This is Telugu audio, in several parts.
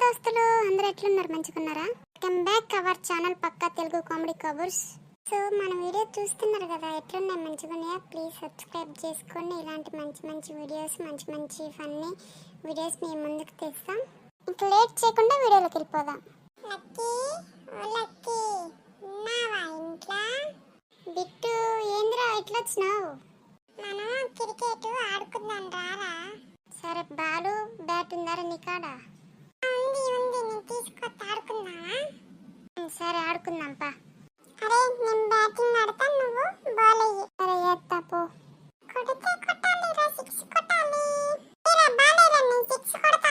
దోస్తులు అందరూ ఎట్లున్నారు? మంచిగున్నారా? కమ్ బ్యాక్ అవర్ ఛానల్ పక్కా తెలుగు కామెడీ కవర్స్. సో మన వీడియో చూస్తున్నారు కదా ఎట్లున్నాయి? మంచిగున్నాయా? ప్లీజ్ సబ్స్క్రైబ్ చేసుకోండి. ఇలాంటి మంచి మంచి వీడియోస్ మంచి మంచి ఫన్నీ వీడియోస్ మేము ముందుకు తెస్తాం. ఇంకా లేట్ చేయకుండా వీడియోలోకి వెళ్ళిపోదాం. లక్కీ ఓ లక్కీ ఉన్నావా ఇంట్లో? బిట్టు ఏంద్రా ఎట్లా వచ్చినావు? మనం క్రికెట్ ఆడుకుందాం రారా? సరే బాలు బ్యాట్ ఉందారా నీ సరే ఆడుకుందాం పా. అరే నేను బ్యాటింగ్ ఆడతా నువ్వు బాల్ అయ్యి సరే చేస్తా పో. కొడితే కొట్టాలి రా సిక్స్ కొట్టాలి. ఏరా బాల్ ఏరా నేను సిక్స్ కొడతా.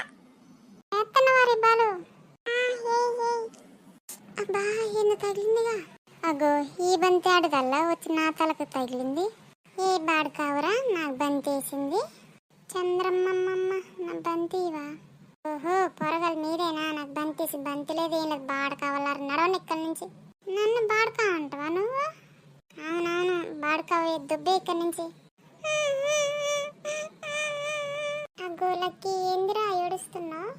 వేస్తున్న వారి బాలు? అబ్బా ఏంది తగిలిందిగా. అగో ఈ బంతి ఆడదల్లా వచ్చి నా తలకు తగిలింది. ఏ బాడు కావరా నాకు బంతి వేసింది. నాకు బంతి బంతి లేదు ఏం లేదు బాడ కావాలన్నారు. నడవని ఇక్కడి నుంచి. నన్ను బాడకా అంటావా నువ్వు? అవునవును బాడకావు దుబ్బే ఇక్కడి నుంచి. అగ్గో లక్కీ ఏందిరా ఏడుస్తున్నావు?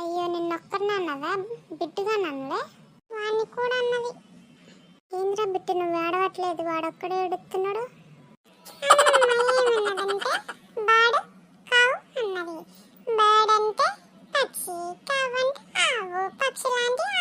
అయ్యో నిన్నొక్కడిని అన్నదా? బిట్టుగా నన్నలే? వాడిని కూడా అన్నది. ఏంద్రా బిట్టు నువ్వు ఏడవట్లేదు వాడొక్కడే ఏడుస్తున్నాడు 起来的。